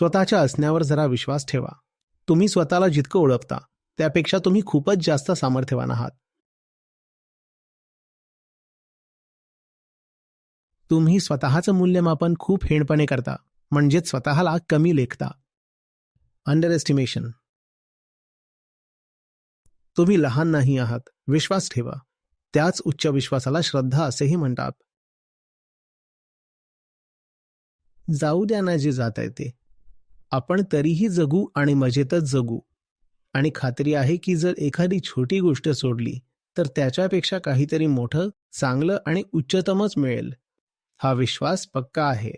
स्वतःच्या असण्यावर जरा विश्वास ठेवा. तुम्ही स्वतःला जितकं ओळखता त्यापेक्षा तुम्ही खूपच जास्त सामर्थ्यवान आहात. तुम्ही स्वतःचं मूल्यमापन खूप हेणपणे करता म्हणजेच स्वतःला कमी लेखता. अंडर एस्टिमेशन तुम्ही लहान नाही आहात विश्वास ठेवा. त्याच उच्च विश्वासाला श्रद्धा असेही म्हणतात. जाऊ द्या ना जे जात आहे ते आपण तरीही जगू आणि मजेतच जगू. आणि खात्री आहे की जर एखादी छोटी गोष्ट सोडली तर त्याच्यापेक्षा काहीतरी मोठं चांगलं आणि उच्चतमच मिळेल. हा विश्वास पक्का आहे.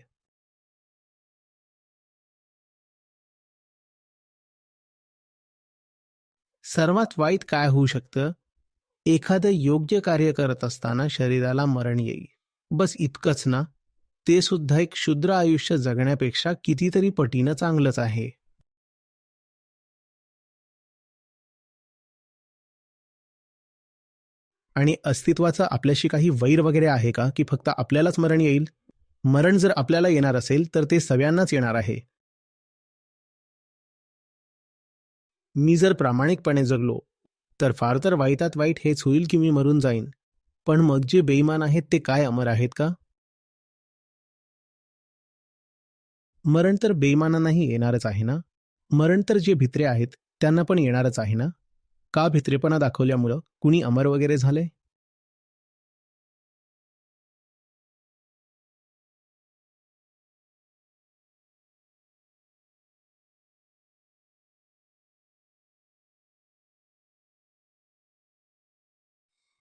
सर्वात वाईट काय होऊ शकतं? एखादं योग्य कार्य करत असताना शरीराला मरण येईल. बस इतकंच ना? ते सुद्धा एक क्षुद्र आयुष्य जगण्यापेक्षा कितीतरी पटीनं चांगलंच आहे. आणि अस्तित्वाचं आपल्याशी काही वैर वगैरे आहे का? की फक्त आपल्यालाच मरण येईल? मरण जर आपल्याला येणार असेल तर ते सगळ्यांनाच येणार आहे. मी जर प्रामाणिकपणे जगलो तर फार तर वाईटात वाईट हेच होईल की मी मरून जाईन. पण मग जे बेईमान आहेत ते काय अमर आहेत का? मरण तर बेईमानांनाही येणारच आहे ना? मरण तर जे भित्रे आहेत त्यांना पण येणारच आहे ना? का भित्रेपणा दाखवल्यामुळं कुणी अमर वगैरे झाले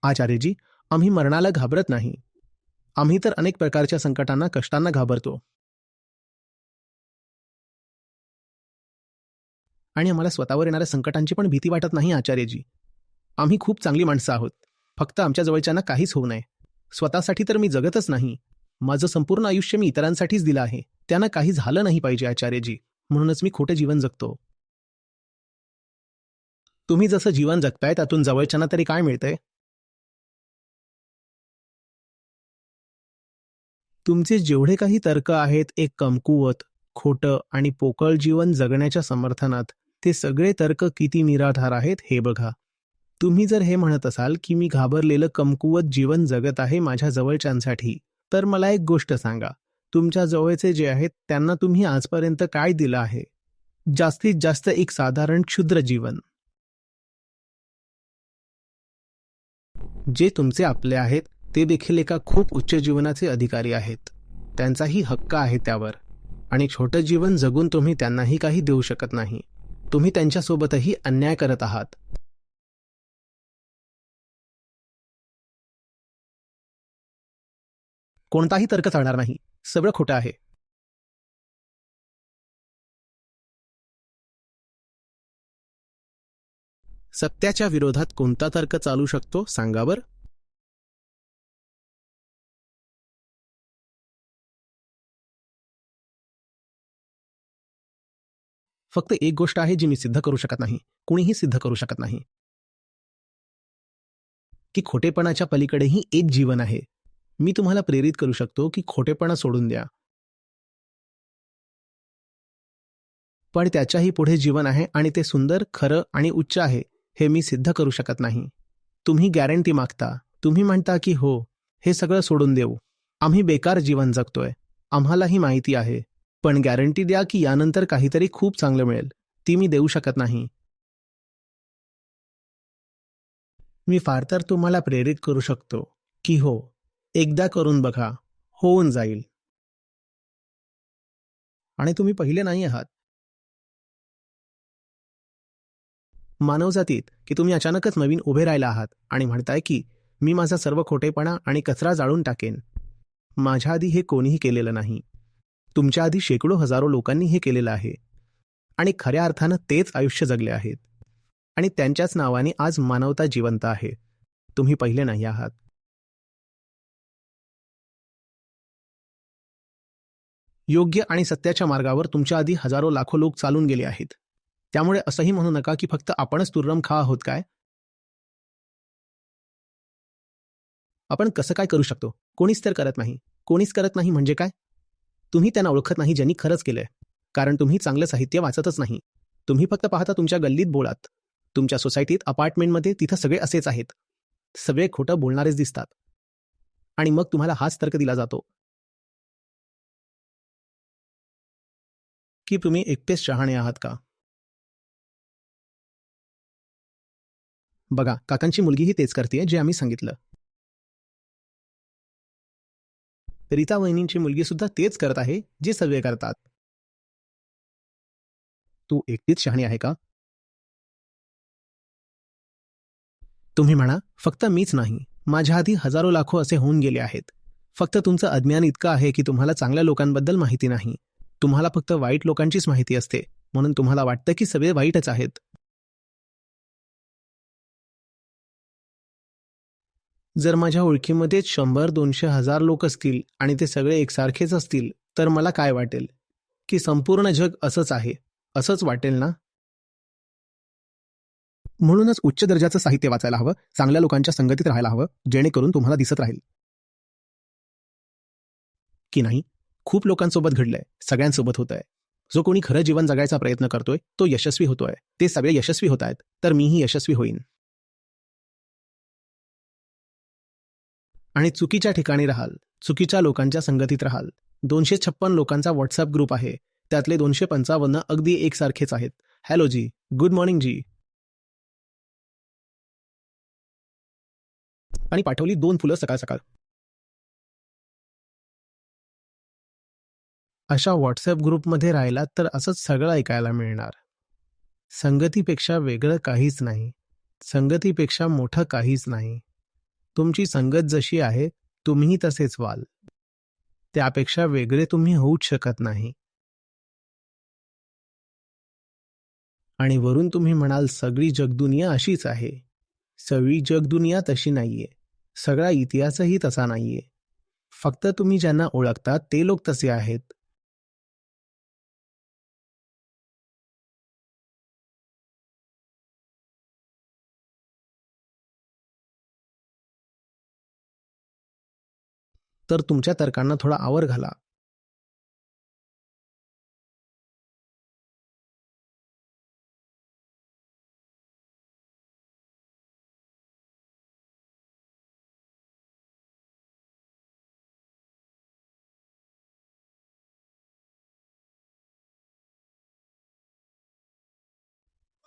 आचार्यजी आम्ही मरणाला घाबरत नाही. आम्ही तर अनेक प्रकारच्या संकटांना कष्टांना घाबरतो. आणि आम्हाला स्वतःवर येणाऱ्या संकटांची पण भीती वाटत नाही आचार्यजी. आम्ही खूप चांगली माणसं आहोत. फक्त आमच्या जवळच्यांना काहीच होऊ नये. स्वतःसाठी तर मी जगतच नाही. माझं संपूर्ण आयुष्य मी इतरांसाठीच दिलं आहे. त्यांना काही झालं नाही पाहिजे आचार्यजी. म्हणूनच मी खोटं जीवन जगतो. तुम्ही जसं जीवन जगताय त्यातून जवळच्यांना तरी काय मिळतंय? तुमचे जेवढे काही तर्क आहेत एक कमकुवत खोटं आणि पोकळ जीवन जगण्याच्या समर्थनात ते सगळे तर्क किती निराधार आहेत हे बघा. तुम्ही जर हे म्हणत असाल की मी घाबरलेलं कमकुवत जीवन जगत आहे माझ्या जवळच्यांसाठी तर मला एक गोष्ट सांगा. तुमच्या जवळचे जे आहेत त्यांना तुम्ही आजपर्यंत काय दिलं आहे? जास्तीत जास्त एक साधारण क्षुद्र जीवन. जे तुमचे आपले आहेत ते देखील एका खूप उच्च जीवनाचे अधिकारी आहेत. त्यांचाही हक्क आहे त्यावर. आणि छोटं जीवन जगून तुम्ही त्यांनाही काही देऊ शकत नाही. तुम्ही त्यांच्यासोबतही अन्याय करत आहात. कोणताही तर्क चालणार नाही. सगळं खोटं आहे. सत्याच्या विरोधात कोणता तर्क चालू शकतो सांगा बरं. फक्त एक गोष्ट आहे जी मी सिद्ध करू शकत नाही. कुणीही सिद्ध करू शकत नाही. की खोटेपणाच्या पलीकडेही एक जीवन आहे. मी तुम्हाला प्रेरित करू शकतो की खोटेपणा सोडून द्या. पण त्याच्याही पुढे जीवन आहे आणि ते सुंदर खरं आणि उच्च आहे हे मी सिद्ध करू शकत नाही. तुम्ही गॅरंटी मागता. तुम्ही म्हणता की हो हे सगळं सोडून देऊ. आम्ही बेकार जीवन जगतोय. आम्हालाही माहिती आहे. पण गॅरंटी द्या की यानंतर काहीतरी खूप चांगलं मिळेल. ती मी देऊ शकत नाही. मी फार तर तुम्हाला प्रेरित करू शकतो की हो एकदा करून बघा होऊन जाईल. आणि तुम्ही पहिले नाही आहात. मानवजातीत की तुम्ही अचानकच नवीन उभे राहिला आहात आणि म्हणताय की मी माझा सर्व खोटेपणा आणि कचरा जाळून टाकेन. माझ्या आधी हे कोणीही केलेलं नाही. तुमच्या आधी शेकडो हजारो लोकांनी हे केलेलं आहे. आणि खऱ्या अर्थानं तेच आयुष्य जगले आहेत. आणि त्यांच्याच नावाने आज मानवता जिवंत आहे. तुम्ही पहिले नाही आहात. योग्य आणि सत्याच्या मार्गावर तुमच्या आधी हजारो लाखो लोक चालून गेले आहेत. त्यामुळे असंही म्हणू नका की फक्त आपणच तुर्रम खा आहोत काय? आपण कसं काय करू शकतो? कोणीच तर करत नाही. कोणीच करत नाही म्हणजे काय? तुम्ही त्यांना ओळखत नाही ज्यांनी खरंच केलंय. कारण तुम्ही चांगलं साहित्य वाचतच नाही. तुम्ही फक्त पाहता तुमच्या गल्लीत बोलात. तुमच्या सोसायटीत अपार्टमेंटमध्ये तिथं सगळे असेच आहेत. सगळे खोटं बोलणारेच दिसतात. आणि मग तुम्हाला हाच तर्क दिला जातो. की तुम्ही एकटेच शहाणे आहात का? बघा काकांची मुलगीही तेच करते जे आम्ही सांगितलं. रीता वहिनींची मुलगी सुद्धा तेच करत आहे जे सगळे करतात. तू एकटीच शहाणी आहे का? तुम्ही म्हणा फक्त मीच नाही. माझ्या आधी हजारो लाखो असे होऊन गेले आहेत. फक्त तुमचं अज्ञान इतकं आहे की तुम्हाला चांगल्या लोकांबद्दल माहिती नाही. तुम्हाला फक्त वाईट लोकांचीच माहिती असते. म्हणून तुम्हाला वाटतं की सगळे वाईटच आहेत. जर माझ्या ओळखीमध्ये शंभर दोनशे हजार लोक असतील आणि ते सगळे एकसारखेच असतील तर मला काय वाटेल? की संपूर्ण जग असंच आहे असंच वाटेल ना? म्हणूनच उच्च दर्जाचं साहित्य वाचायला हवं चांगल्या लोकांच्या संगतीत राहायला हवं जेणेकरून तुम्हाला दिसत राहील. की नाही? खूप लोकांसोबत घडलंय सगळ्यांसोबत होत आहे जो कोणी खरं जीवन जगायचा प्रयत्न करतोय तो यशस्वी होतोय. ते सगळे यशस्वी होत आहेत तर मीही यशस्वी होईन. आणि चुकीच्या ठिकाणी राहाल. चुकीच्या लोकांच्या संगतीत राहाल. दोनशे छप्पन लोकांचा व्हॉट्सअप ग्रुप आहे. त्यातले दोनशे पंचावन्न अगदी एकसारखेच आहेत. Hello ji. Good morning ji. आणि पाठवली दोन फुलं सकाळ सकाळ. अशा व्हॉट्सअप ग्रुपमध्ये राहिलात तर असंच सगळं ऐकायला मिळणार. संगतीपेक्षा वेगळं काहीच नाही. संगतीपेक्षा मोठं काहीच नाही. तुमची संगत जशी आहे तुम्ही तसेच व्हाल. त्यापेक्षा वेगळे तुम्ही होऊच शकत नाही. आणि वरून तुम्ही म्हणाल सगळी जगदुनिया अशीच आहे. सगळी जगदुनिया तशी नाहीये. सगळा इतिहासही तसा नाहीये. फक्त तुम्ही ज्यांना ओळखता ते लोक तसे आहेत. तर तुमच्या तर्कांना थोडा आवर घाला.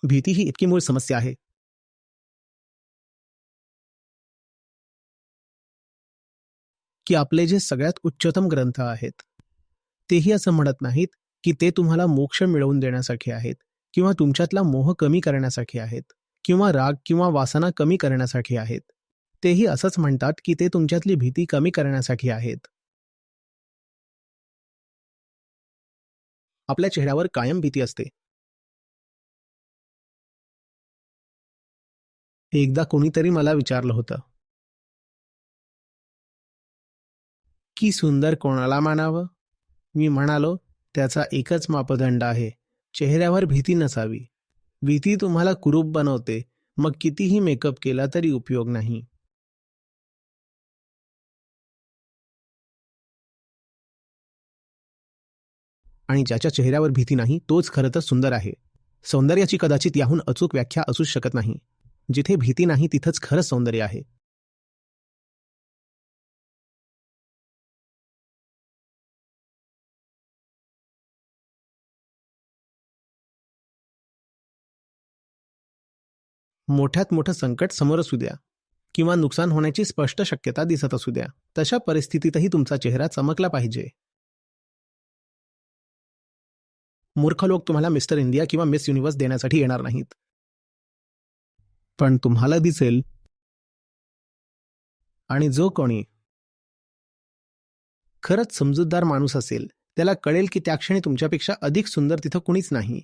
भीती ही इतकी मूळ समस्या आहे. की आपले जे सगळ्यात उच्चतम ग्रंथ आहेत तेही असं म्हणत नाहीत की ते तुम्हाला मोक्ष मिळवून देण्यासाठी आहेत किंवा तुमच्यातला मोह कमी करण्यासाठी आहेत किंवा राग किंवा वासना कमी करण्यासाठी आहेत. तेही असंच म्हणतात की ते तुमच्यातली भीती कमी करण्यासाठी आहेत. आपल्या चेहऱ्यावर कायम भीती असते. एकदा कोणीतरी मला विचारलं होतं. की सुंदर कोणाला मानावं? मी म्हणालो त्याचा एकच मापदंड आहे चेहऱ्यावर भीती नसावी. भीती तुम्हाला कुरूप बनवते मग कितीही मेकअप केला तरी उपयोग नाही. आणि ज्याच्या चेहऱ्यावर भीती नाही तोच खरं तर सुंदर आहे. सौंदर्याची कदाचित याहून अचूक व्याख्या असूच शकत नाही. जिथे भीती नाही तिथंच खरंच सौंदर्य आहे. मोठ्यात मोठं संकट समोर असू द्या किंवा नुकसान होण्याची स्पष्ट शक्यता दिसत असू द्या. तशा परिस्थितीतही तुमचा चेहरा चमकला पाहिजे. मूर्ख लोक तुम्हाला मिस्टर इंडिया किंवा मिस युनिव्हर्स देण्यासाठी येणार नाहीत. पण तुम्हाला दिसेल. आणि जो कोणी खरंच समजूतदार माणूस असेल त्याला कळेल की त्या क्षणी तुमच्यापेक्षा अधिक सुंदर तिथं कुणीच नाही.